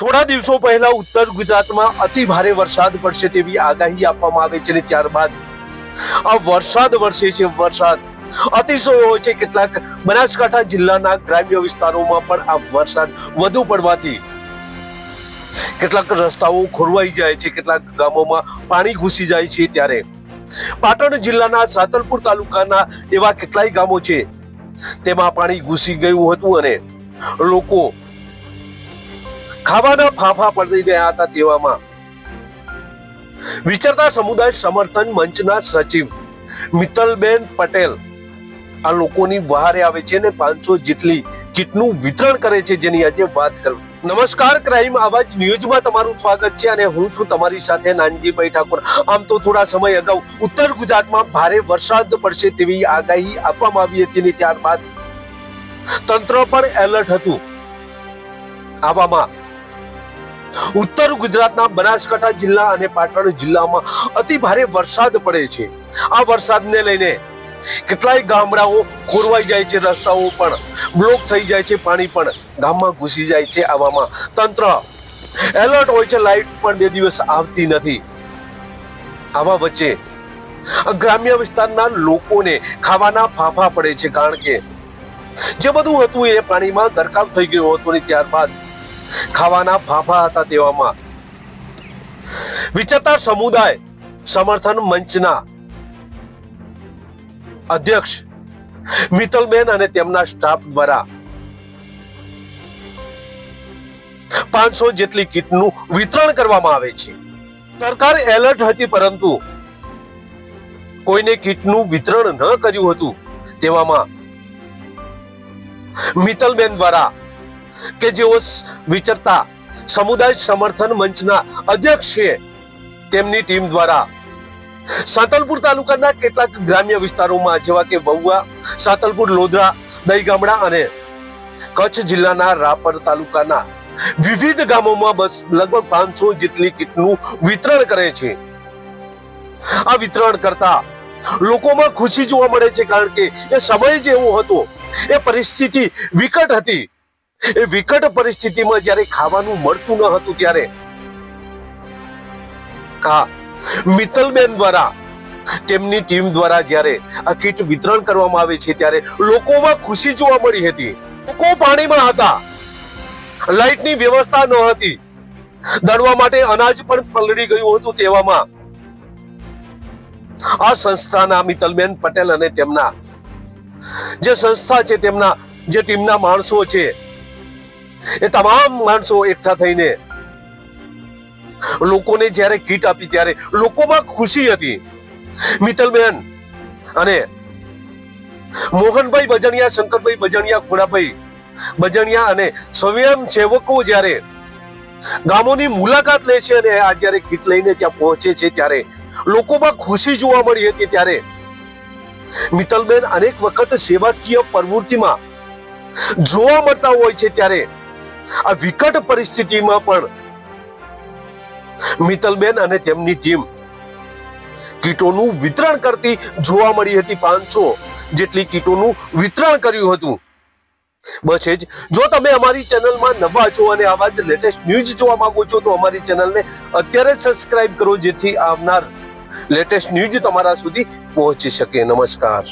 થોડા દિવસો પહેલા ઉત્તર ગુજરાતમાં અતિ ભારે વરસાદ પડશે તેવી આગાહી આપવામાં આવે છે અને ત્યારબાદ આ વરસાદ વરસે છે. વરસાદ અતિશય હોય છે. કેટલાક બનાસકાંઠા જિલ્લાના ગ્રામ્ય વિસ્તારોમાં પણ આ વરસાદ વધુ પડવાથી કેટલાક રસ્તાઓ ખોરવાઈ જાય છે. કેટલાક ગામોમાં પાણી ઘૂસી જાય છે. ત્યારે પાટણ જિલ્લાના સાતલપુર તાલુકાના એવા કેટલાય ગામો છે. તેમાં પાણી ઘૂસી ગયું હતું અને લોકો ખાવાના ફાંફા પડી રહ્યા હતા તેવામાં. વિચરતા સમુદાય સમર્થન મંચના સચિવ મિત્તલબેન પટેલ આ લોકોની બહારે આવે છે ને પાંચસો જેટલી કીટનું વિતરણ કરે છે જેની આજે વાત કરવી નમસ્કાર, ક્રાઇમ આવાજ ન્યૂઝમાં તમારું સ્વાગત છે અને હું છું તમારી સાથે નાનજીભાઈ ઠાકોર. આમ તો થોડા સમય અગાઉ ઉત્તર ગુજરાતમાં ભારે વરસાદ પડશે તેવી આગાહી આપવામાં આવી હતી ને ત્યારબાદ તંત્ર પણ એલર્ટ હતું. આવામાં ઉત્તર ગુજરાતના બનાસકાંઠા જિલ્લા અને પાટણ જિલ્લામાં અતિ ભારે વરસાદ પડે છે. આ વરસાદને લઈને કેટલાય ગામડાઓ ખોરવાઈ જાય છે, રસ્તાઓ પણ બ્લોક થઈ જાય છે, પાણી પણ ગામમાં ઘૂસી જાય છે આવામાં. તંત્ર એલર્ટ હોય છે, લાઈટ પણ બે દિવસ આવતી નથી. આવા વચ્ચે ગ્રામ્ય વિસ્તારના લોકોને ખાવાના ફાફા પડે છે, કારણ કે જે બધું હતું એ પાણીમાં ગરકાવ થઈ ગયું હતું અને ત્યારબાદ ખાવાના ફાફા હતા તેવામાં. વિચરતા સમુદાય સમર્થન મંચના અધ્યક્ષ મિત્તલબેન અને તેમના સ્ટાફ દ્વારા પાંચસો જેટલી કીટનું વિતરણ કરવામાં આવે છે. સરકાર એલર્ટ હતી પરંતુ કોઈને કીટનું વિતરણ ન કર્યું હતું તેવામાં મિત્તલબેન દ્વારા કે જેઓ વિચરતા સમુદાય સમર્થન મંચના અધ્યક્ષ છે, તેમની ટીમ દ્વારા. સાતલપુર તાલુકાના કેટલાક ગ્રામ્ય વિસ્તારોમાં, જેવા કે વહુઆ, સાતલપુર, લોધરા, દહીગામડા અને કચ્છ જિલ્લાના રાપર તાલુકાના વિવિધ ગામોમાં બસ લગભગ પાંચસો જેટલી કીટનું વિતરણ કરે છે. આ વિતરણ કરતા લોકોમાં ખુશી જોવા મળે છે, કારણ કે એ સમય જેવો હતો. એ પરિસ્થિતિ વિકટ હતી. એ વિકટ પરિસ્થિતિમાં જ્યારે ખાવાનું મળતું ન હતું ત્યારે હા મિત્તલબેન દ્વારા તેમની ટીમ દ્વારા જ્યારે આ કીટ વિતરણ કરવામાં આવે છે ત્યારે લોકોમાં ખુશી જોવા મળી હતી. લોકો પાણીમાં હતા. લાઇટની વ્યવસ્થા ન હતી. દળવા માટે અનાજ પણ પલળી ગયું હતું તેવામાં. આ સંસ્થાના મિત્તલબેન પટેલ અને તેમના જે સંસ્થા છે તેમના જે ટીમના માણસો છે એ તમામ માણસો એકઠા થઈને લોકોને જ્યારે કીટ આપી ત્યારે લોકોમાં ખુશી હતી. મિત્તલબેન અને મોહનભાઈ બજણિયા, શંકરભાઈ બજણિયા, ખોડાભાઈ બજણિયા અને સ્વયંસેવકો જ્યારે ગામોની મુલાકાત લે છે અને આ જ્યારે કીટ લઈને ત્યાં પહોંચે છે ત્યારે લોકોમાં ખુશી જોવા મળી હતી ત્યારે મિત્તલબેન અનેક વખત સેવાકીય પ્રવૃત્તિમાં જોવા મળતા હોય છે ત્યારે આ વિકટ પરિસ્થિતિમાં પણ મિતલબેન અને તેમની ટીમ કીટોનું વિતરણ કરતી જોવા મળી હતી પાંચસો જેટલી કીટોનું વિતરણ કર્યું હતું. બસ એ જ. જો તમે અમારી ચેનલમાં નવા છો અને આવા જ લેટેસ્ટ ન્યૂઝ જોવા માંગો છો, તો અમારી ચેનલને અત્યારે જ સબસ્ક્રાઇબ કરો જેથી આવનાર લેટેસ્ટ ન્યૂઝ તમારા સુધી પહોંચી શકે. નમસ્કાર.